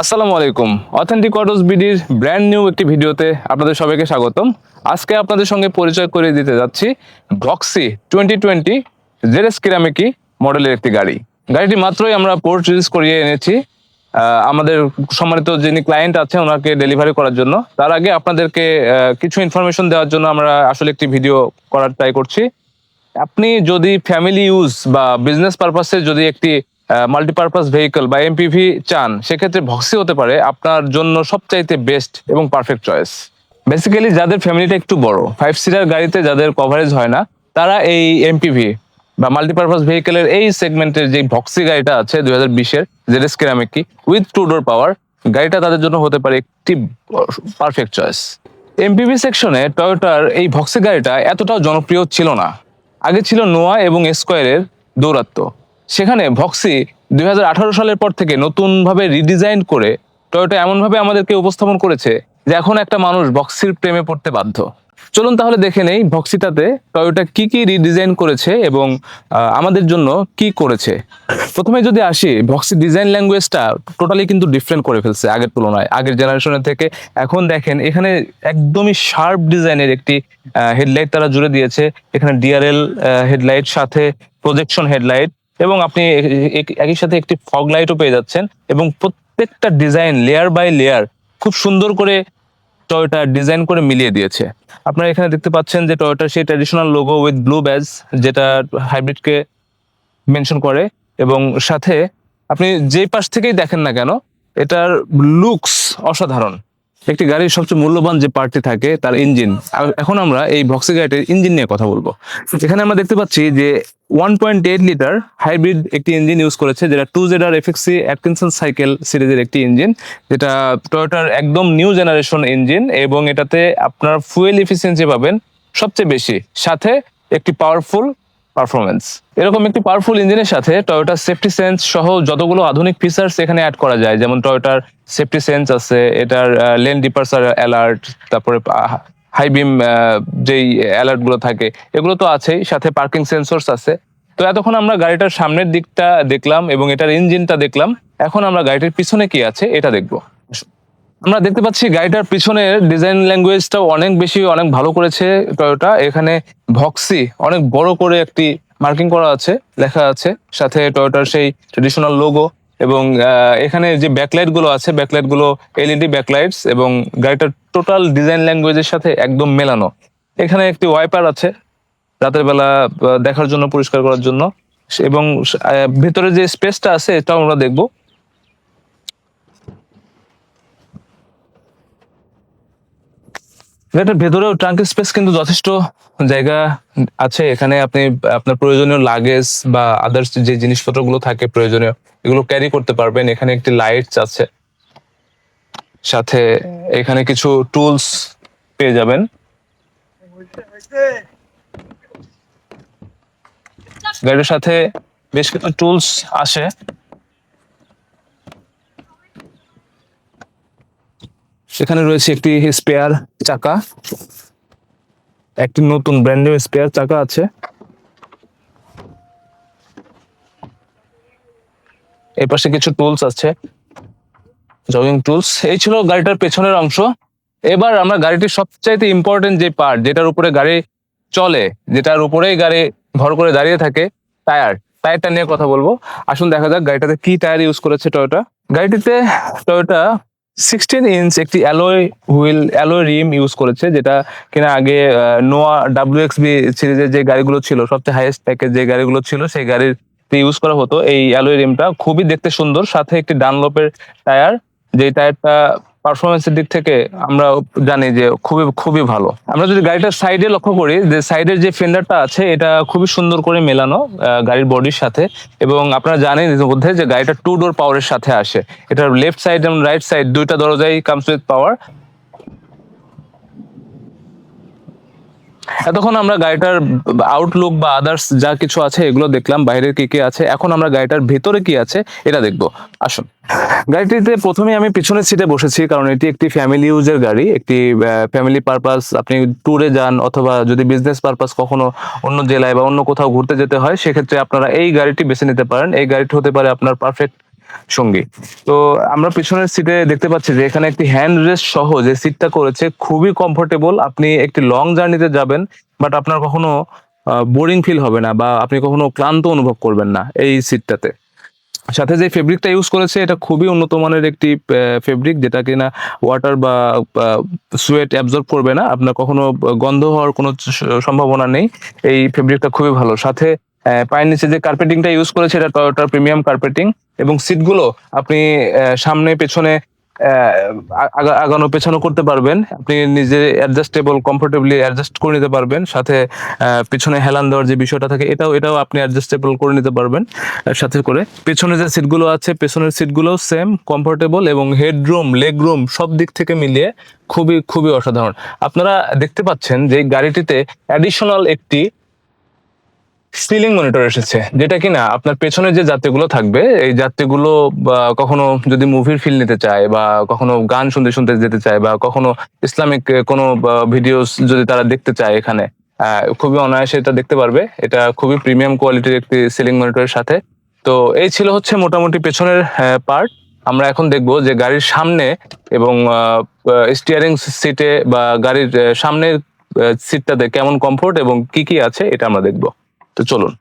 আসসালামু আলাইকুম। Authentic autos বিডির ব্র্যান্ড নিউ একটি ভিডিওতে আপনাদের সবাইকে স্বাগতম। আজকে আপনাদের সঙ্গে পরিচয় করে দিতে যাচ্ছি Voxy twenty twenty ZS Kirameki মডেলের একটি গাড়ি। গাড়িটি মাত্রই আমরা পোর্ট করিয়ে এনেছি। আমাদের সম্মানিত যিনি ক্লায়েন্ট আছে ওনাকে ডেলিভারি করার জন্য। তার আগে আপনাদেরকে কিছু ইনফরমেশন দেওয়ার জন্য আমরা আসলে একটি ভিডিও করার ট্রাই করছি। আপনি যদি ফ্যামিলি ইউজ বা বিজনেস পারপাসে যদি একটি মাল্টিপারপাস ভেহিকল বা এমপিভি চান, সেক্ষেত্রে ভক্সি হতে পারে আপনার জন্য সবচাইতে বেস্ট এবং পারফেক্ট চয়েস বেসিক্যালি যাদের ফ্যামিলিটা একটু বড় ফাইভ সিটার গাড়িতে যাদের কভারেজ হয় না, তারা এই এমপিভি বা মাল্টিপারপাস ভেহিকেলের এই সেগমেন্টের যে ভক্সি গাড়িটা আছে দুই হাজার বিশের ZS Kirameki with two door power গাড়িটা তাদের জন্য হতে পারে একটি পারফেক্ট চয়েস এমপিভি সেকশনে টয়োটার এই ভক্সি গাড়িটা এতটাও জনপ্রিয় ছিল না। আগে ছিল নোয়া এবং স্কোয়ারের দৌরাত্ম্য। সেখানে ভক্সি দুই হাজার আঠারো সালের পর থেকে নতুনভাবে রিডিজাইন করে টয়োটা এমনভাবে আমাদেরকে উপস্থাপন করেছে যে এখন একটা মানুষ ভক্সির প্রেমে পড়তে বাধ্য। চলুন তাহলে দেখে নেই ভক্সিটাতে টয়োটা কি কি রিডিজাইন করেছে এবং আমাদের জন্য কি করেছে। প্রথমে যদি আসি, ভক্সি ডিজাইন ল্যাঙ্গুয়েজটা টোটালি কিন্তু ডিফারেন্ট করে ফেলছে আগের তুলনায়। আগের জেনারেশনের থেকে। এখন দেখেন, এখানে একদমই শার্প ডিজাইনের একটি হেডলাইট তারা জুড়ে দিয়েছে। এখানে ডিআরএল হেডলাইট সাথে প্রজেকশন হেডলাইট এবং আপনি একই সাথে একটি ফগ লাইটও পেয়ে যাচ্ছেন এবং প্রত্যেকটা ডিজাইন লেয়ার বাই লেয়ার খুব সুন্দর করে টয়োটা ডিজাইন করে মিলিয়ে দিয়েছে। আপনারা এখানে দেখতে পাচ্ছেন যে টয়োটার সেই traditional logo with blue badge যেটা হাইব্রিডকে মেনশন করে এবং সাথে আপনি যেই পাশ থেকেই দেখেন না কেন, এটার লুকস অসাধারণ। একটি গাড়ির সবচেয়ে মূল্যবান যে পার্টটি থাকে, তার ইঞ্জিন। এখন আমরা এই ভক্সি গাড়িটির ইঞ্জিন নিয়ে কথা বলব। এখানে আমরা দেখতে পাচ্ছি যে one point eight litre hybrid একটি ইঞ্জিন ইউজ করেছে, যেটা two Z ZR FXE Atkinson cycle সিরিজের একটি ইঞ্জিন, যেটা টয়োটার একদম নিউ জেনারেশন ইঞ্জিন এবং এটাতে আপনার ফুয়েল এফিসিয়েন্সি পাবেন সবচেয়ে বেশি। সাথে একটি পাওয়ারফুল পারফরমেন্স এরকম একটি পাওয়ারফুল ইঞ্জিনের সাথে টয়োটা সেফটি সেন্স সহ যতগুলো আধুনিক ফিচার্স এখানে অ্যাড করা যায়, যেমন টয়োটার সেফটি সেন্স আছে, এটার লেন ডিপার্সার অ্যালার্ট তারপরে হাই বিম যেই অ্যালার্টগুলো থাকে, এগুলো তো আছেই, সাথে পার্কিং সেন্সরস আছে। তো এতক্ষণ আমরা গাড়িটার সামনের দিকটা দেখলাম এবং এটার ইঞ্জিনটা দেখলাম। এখন আমরা গাড়িটার পিছনে কি আছে, এটা দেখব। আমরা দেখতে পাচ্ছি গাড়িটার পিছনের ডিজাইন ল্যাঙ্গুয়েজটাও অনেক বেশি, অনেক ভালো করেছে টয়োটা এখানে ভক্সি অনেক বড় করে একটি মার্কিং করা আছে, লেখা আছে। সাথে টয়োটার সেই ট্রেডিশনাল লোগো এবং এখানে যে ব্যাকলাইটগুলো আছে ব্যাকলাইটগুলো এলইডি ব্যাকলাইটস এবং গাড়িটার টোটাল ডিজাইন ল্যাঙ্গুয়েজের সাথে একদম মেলানো। এখানে একটি ওয়াইপার আছে রাতের বেলা দেখার জন্য, পরিষ্কার করার জন্য। এবং ভেতরে যে স্পেসটা আছে, এটাও আমরা দেখব। এটার ভেতরেও ট্রাঙ্ক স্পেস কিন্তু যথেষ্ট জায়গা আছে। এখানে আপনি, আপনার প্রয়োজনীয় লাগেজ বা আদার্স যে জিনিসপত্রগুলো থাকে প্রয়োজনীয়, এগুলো ক্যারি করতে পারবেন। এখানে একটি লাইটস আছে। সাথে এখানে কিছু টুলস পেয়ে যাবেন। গাড়ির সাথে বেশ কিছু টুলস আসে। সেখানে রয়েছে একটি স্পেয়ার চাকা। একটি নতুন ব্র্যান্ড নিউ স্পেয়ার চাকা আছে। এর পাশে কিছু টুলস আছে। জগিং টুলস এই ছিল গাড়িটার পেছনের অংশ। এবার আমরা গাড়িটির সবচাইতে ইম্পর্টেন্ট যে পার্ট যেটার উপরে গাড়ি চলে, যেটার উপরেই গাড়ি ভর করে দাঁড়িয়ে থাকে টায়ার টায়ারটা নিয়ে কথা বলব। আসুন দেখা যাক গাড়িটাতে কি টায়ার ইউজ করেছে টয়োটা গাড়িটিতে টয়োটা সিক্সটিন ইঞ্চ একটি alloy wheel alloy rim use করেছে, যেটা কিনা আগে নোয়া ডাব্লিউ এক্স বি সিরিজের যে গাড়িগুলো ছিল, সবচেয়ে হাইয়েস্ট প্যাকেজ যে গাড়িগুলো ছিল, সেই গাড়ির ইউজ করা হতো। এই অ্যালয় রিমটা খুবই দেখতে সুন্দর, সাথে একটি ডানলোপের টায়ার যে টায়ারটা পারফরমেন্সের দিক থেকে আমরা জানি যে খুবই খুবই ভালো। আমরা যদি গাড়িটার সাইডে লক্ষ্য করি, যে সাইডের যে ফেন্ডারটা আছে, এটা খুবই সুন্দর করে মেলানো গাড়ির বডির সাথে। এবং আপনারা জানেন ইতিমধ্যে যে গাড়িটা টু ডোর পাওয়ারের সাথে আসে। এটার লেফট সাইড এবং রাইট সাইড দুইটা দরজাই কামস উইথ পাওয়ার এতক্ষণ আমরা গাড়িটার আউটলুক বা আদার্স যা কিছু আছে এগুলো দেখলাম বাইরের কি কি আছে, এখন আমরা গাড়িটার ভেতরে কি আছে এটা দেখব। আসুন। গাড়িটিতে প্রথমে আমি পিছনের সিটে বসেছি, কারণ এটি একটি ফ্যামিলি ইউজের গাড়ি, একটি ফ্যামিলি পারপাস আপনি ট্যুরে যান অথবা যদি বিজনেস পারপাস কখনো অন্য জেলায় বা অন্য কোথাও ঘুরতে যেতে হয়, সেক্ষেত্রে আপনারা এই গাড়িটি বেছে নিতে পারেন। এই গাড়িটি হতে পারে আপনার পারফেক্ট সঙ্গী। তো আমরা পিছনের সিটে দেখতে পাচ্ছি যে এখানে একটি হ্যান্ড রেস্ট সহ যে সিটটা করেছে, খুবই কমফোর্টেবল আপনি একটি লং জার্নিতে যাবেন বাট আপনার কখনো বোরিং ফিল হবে না বা আপনি কখনো ক্লান্ত অনুভব করবেন না এই সিটটাতে সাথে যে ফেব্রিকটা ইউজ করেছে, এটা খুবই উন্নত মানের একটি ফেব্রিক যেটা কিনা ওয়াটার বা সুয়েট অ্যাবজর্ব করবে না। আপনার কখনো গন্ধ হওয়ার কোনো সম্ভাবনা নেই। এই ফেব্রিকটা খুবই ভালো। সাথে পায়ের নিচে যে কার্পেটিংটা ইউজ করেছে, এটা টয়োটার প্রিমিয়াম কার্পেটিং এবং সিটগুলো আপনি সামনে, পেছনে আগানো, পেছানো করতে পারবেন। আপনি নিজে অ্যাডজাস্টেবল কমফোর্টেবলি অ্যাডজাস্ট করে নিতে পারবেন। সাথে পিছনে হেলান দেওয়ার যে বিষয়টা থাকে, এটাও এটাও আপনি অ্যাডজাস্টেবল করে নিতে পারবেন। সাথে করে পেছনে যে সিটগুলো আছে, পেছনের সিটগুলো সেম কমফোর্টেবল এবং হেডরুম লেগ রুম সব দিক থেকে মিলিয়ে খুবই খুবই অসাধারণ। আপনারা দেখতে পাচ্ছেন যে গাড়িটিতে অ্যাডিশনাল একটি সিলিং মনিটর এসেছে, যেটা কিনা আপনার পেছনে যে যাত্রীগুলো থাকবে, এই যাত্রীগুলো কখনো যদি মুভির ফিল নিতে চায়, বা কখনো গান শুনতে শুনতে যেতে চায়, বা কখনো ইসলামিক কোনো ভিডিওস যদি তারা দেখতে চায় এখানে খুবই অনায়াসে এটা দেখতে পারবে। এটা খুবই প্রিমিয়াম কোয়ালিটির একটি সিলিং মনিটরের সাথে। তো এই ছিল হচ্ছে মোটামুটি পেছনের পার্ট আমরা এখন দেখব যে গাড়ির সামনে এবং স্টিয়ারিং সিটে বা গাড়ির সামনের সিটটাতে কেমন কমফোর্ট এবং কি কি আছে, এটা আমরা দেখব। তো চলুন।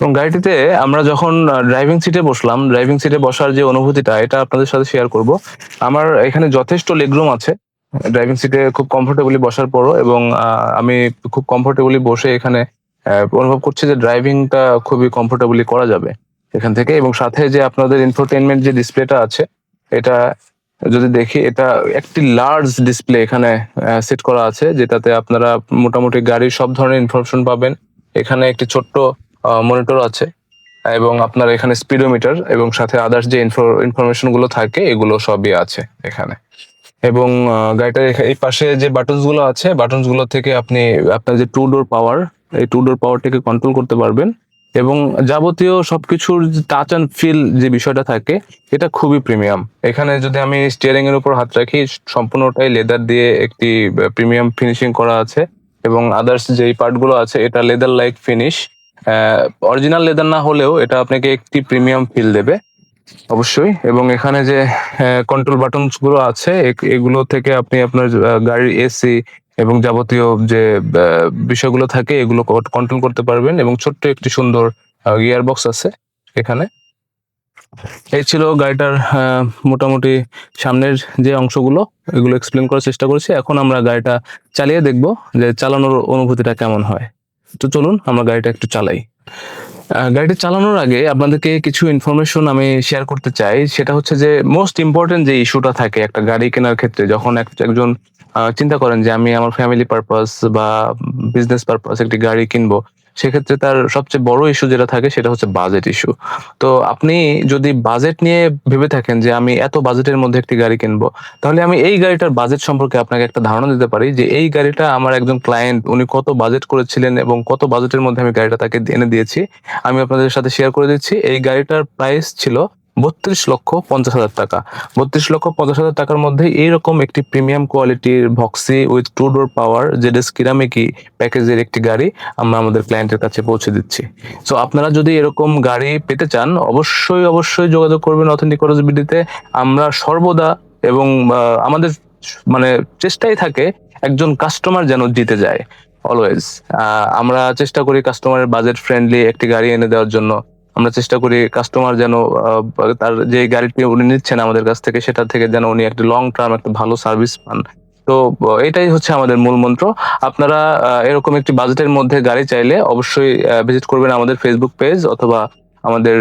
এবং গাড়িটিতে আমরা যখন ড্রাইভিং সিটে বসলাম ড্রাইভিং সিটে বসার যে অনুভূতিটা, এটা আপনাদের সাথে শেয়ার করব। আমার এখানে যথেষ্ট লেগরুম আছে। ড্রাইভিং সিটে খুব কমফোর্টেবলি বসার পরও এবং আমি খুব কমফোর্টেবলি বসে এখানে অনুভব করছি যে ড্রাইভিংটা খুবই কমফোর্টেবলি করা যাবে এখান থেকে। এবং সাথে যে আপনাদের ইনফোটেনমেন্ট যে ডিসপ্লেটা আছে, এটা যদি দেখি, এটা একটি লার্জ ডিসপ্লে এখানে সেট করা আছে, যেটাতে আপনারা মোটামুটি গাড়ির সব ধরনের ইনফরমেশন পাবেন। এখানে একটি ছোট্ট মনিটর আছে এবং আপনার এখানে স্পিডোমিটার এবং সাথে আদার্স যে ইনফরমেশনগুলো থাকে এগুলো সবই আছে এখানে। এবং গাড়িটার এই পাশে যে বাটনসগুলো আছে বাটনসগুলো থেকে আপনি, আপনার যে টু ডোর পাওয়ার এই টু ডোর পাওয়ারটাকে কন্ট্রোল করতে পারবেন এবং যাবতীয় সবকিছুর টাচ অ্যান্ড ফিল যে বিষয়টা থাকে, এটা খুবই প্রিমিয়াম এখানে যদি আমি স্টিয়ারিং এর উপর হাত রাখি, সম্পূর্ণটাই লেদার দিয়ে একটি প্রিমিয়াম ফিনিশিং করা আছে। এবং আদার্স যেই পার্টগুলো আছে, এটা leather like finish original leather না হলেও এটা আপনাকে একটি প্রিমিয়াম ফিল দেবে, অবশ্যই। এবং এখানে যে কন্ট্রোল বাটনসগুলো আছে এগুলো থেকে আপনি আপনার গাড়ির এসি এবং যাবতীয় যে বিষয়গুলো থাকে, এগুলো কন্ট্রোল করতে পারবেন। এবং ছোট্ট একটি সুন্দর গিয়ার বক্স আছে এখানে। এই ছিল গাড়িটার মোটামুটি সামনের যে অংশগুলো, এগুলো এক্সপ্লেন করার চেষ্টা করেছি। এখন আমরা গাড়িটা চালিয়ে দেখব যে চালানোর অনুভূতিটা কেমন হয়। তো চলুন, আমরা গাড়িটা একটু চালাই। গাড়িটা চালানোর আগে আপনাদেরকে কিছু ইনফরমেশন আমি শেয়ার করতে চাই। সেটা হচ্ছে যে মোস্ট ইম্পর্টেন্ট যে ইস্যুটা থাকে একটা গাড়ি কেনার ক্ষেত্রে, যখন এক- একজন চিন্তা করেন যে আমি আমার ফ্যামিলি পারপাস বা বিজনেস পারপাস একটি গাড়ি কিনবো সেক্ষেত্রে তার সবচেয়ে বড় ইস্যু যেটা থাকে সেটা হচ্ছে বাজেট ইস্যু তো আপনি যদি বাজেট নিয়ে ভেবে থাকেন যে আমি এত বাজেটের মধ্যে একটি গাড়ি কিনবো, তাহলে আমি এই গাড়িটার বাজেট সম্পর্কে আপনাকে একটা ধারণা দিতে পারি যে এই গাড়িটা আমার একজন ক্লায়েন্ট উনি কত বাজেট করেছিলেন এবং কত বাজেটের মধ্যে আমি গাড়িটা তাকে এনে দিয়েছি। আমি আপনাদের সাথে শেয়ার করে দিচ্ছি। এই গাড়িটার প্রাইস ছিল বত্রিশ লক্ষ পঞ্চাশ হাজার টাকা। বত্রিশ লক্ষ পঞ্চাশ হাজার টাকার মধ্যে এইরকম একটি প্রিমিয়াম কোয়ালিটির Voxy with two door power ZS Kirameki প্যাকেজের একটি গাড়ি আমরা আমাদের ক্লায়েন্টের কাছে পৌঁছে দিচ্ছি। সো আপনারা যদি এরকম গাড়ি পেতে চান, অবশ্যই অবশ্যই যোগাযোগ করবেন অথেন্টিক বিডিতে আমরা সর্বদা এবং আমাদের মানে চেষ্টাই থাকে একজন কাস্টমার যেন জিতে যায় অলওয়েজ আমরা চেষ্টা করি কাস্টমারের বাজেট ফ্রেন্ডলি একটি গাড়ি এনে দেওয়ার জন্য। আমরা চেষ্টা করি কাস্টমার যেন তার যে গাড়িটি উনি নিচ্ছেন আমাদের কাছ থেকে, সেটা থেকে যেন উনি একটা লং টার্ম একটা ভালো সার্ভিস পান। তো এটাই হচ্ছে আমাদের মূল মন্ত্র। আপনারা এরকম একটি বাজেটের মধ্যে গাড়ি চাইলে অবশ্যই ভিজিট করবেন আমাদের ফেসবুক পেজ অথবা আমাদের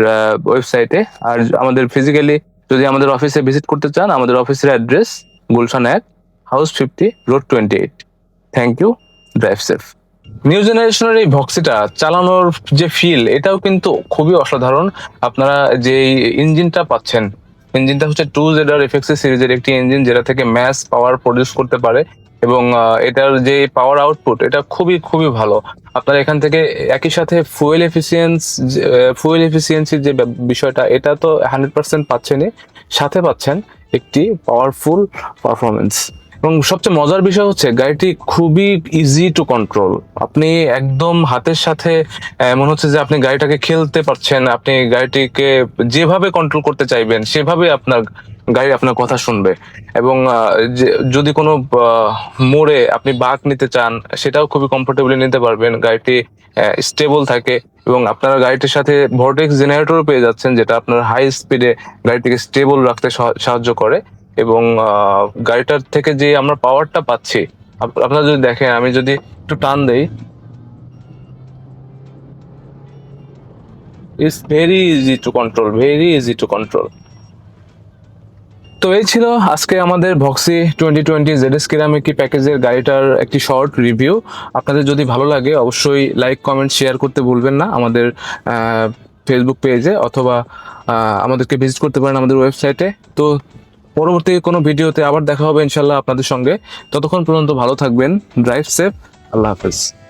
ওয়েবসাইটে আর আমাদের ফিজিক্যালি যদি আমাদের অফিসে ভিজিট করতে চান, আমাদের অফিসের অ্যাড্রেস গুলশান এক house fifty road twenty eight thank you drive safe new জেনারেশনের এই ভক্সিটা চালানোর যে ফিল এটাও কিন্তু খুবই অসাধারণ। আপনারা যে ইঞ্জিনটা পাচ্ছেন ইঞ্জিনটা হচ্ছে টু জেডার এফএক্সি সিরিজের একটি ইঞ্জিন যেটা থেকে ম্যাস পাওয়ার প্রডিউস করতে পারে এবং এটার যে পাওয়ার আউটপুট এটা খুবই খুবই ভালো। আপনারা এখান থেকে একই সাথে ফুয়েল এফিসিয়েন্স ফুয়েল এফিসিয়েন্সির যে বিষয়টা, এটা তো হান্ড্রেড পার্সেন্ট পাচ্ছেনই। সাথে পাচ্ছেন একটি পাওয়ারফুল পারফরমেন্স এবং সবচেয়ে মজার বিষয় হচ্ছে, গাড়িটি খুবই ইজি টু কন্ট্রোল আপনি একদম হাতের সাথে মনে হচ্ছে যে আপনি গাড়িটাকে খেলতে পারছেন, আপনি গাড়িটিকে যেভাবে কন্ট্রোল করতে চাইবেন, সেভাবে আপনার গাড়ি আপনার কথা শুনবে। এবং যদি কোনো মোড়ে আপনি বাঁক নিতে চান, সেটাও খুবই কমফোর্টেবলি নিতে পারবেন। গাড়িটি স্টেবল থাকে এবং আপনারা গাড়িটির সাথে ভোর্টেক্স জেনারেটরও পেয়ে যাচ্ছেন, যেটা আপনার হাই স্পিডে গাড়িটিকে স্টেবল রাখতে সাহায্য করে। এবং গাড়িটার থেকে যে আমরা পাওয়ারটা পাচ্ছি, আপ- আপনারা যদি দেখেন, আমি যদি একটু টান দেই। It's very easy to control very easy to control তো এই ছিল আজকে আমাদের Voxy twenty twenty ZS Kirameki প্যাকেজের গাড়িটার একটি শর্ট রিভিউ আপনাদের যদি ভালো লাগে, অবশ্যই লাইক কমেন্ট শেয়ার করতে ভুলবেন না। আমাদের ফেসবুক পেজে অথবা আমাদেরকে ভিজিট করতে পারেন আমাদের ওয়েবসাইটে তো পরবর্তী কোনো ভিডিওতে আবার দেখা হবে ইনশাল্লাহ আপনাদের সঙ্গে। ততক্ষণ পর্যন্ত ভালো থাকবেন। ড্রাইভ সেফ আল্লাহ হাফেজ।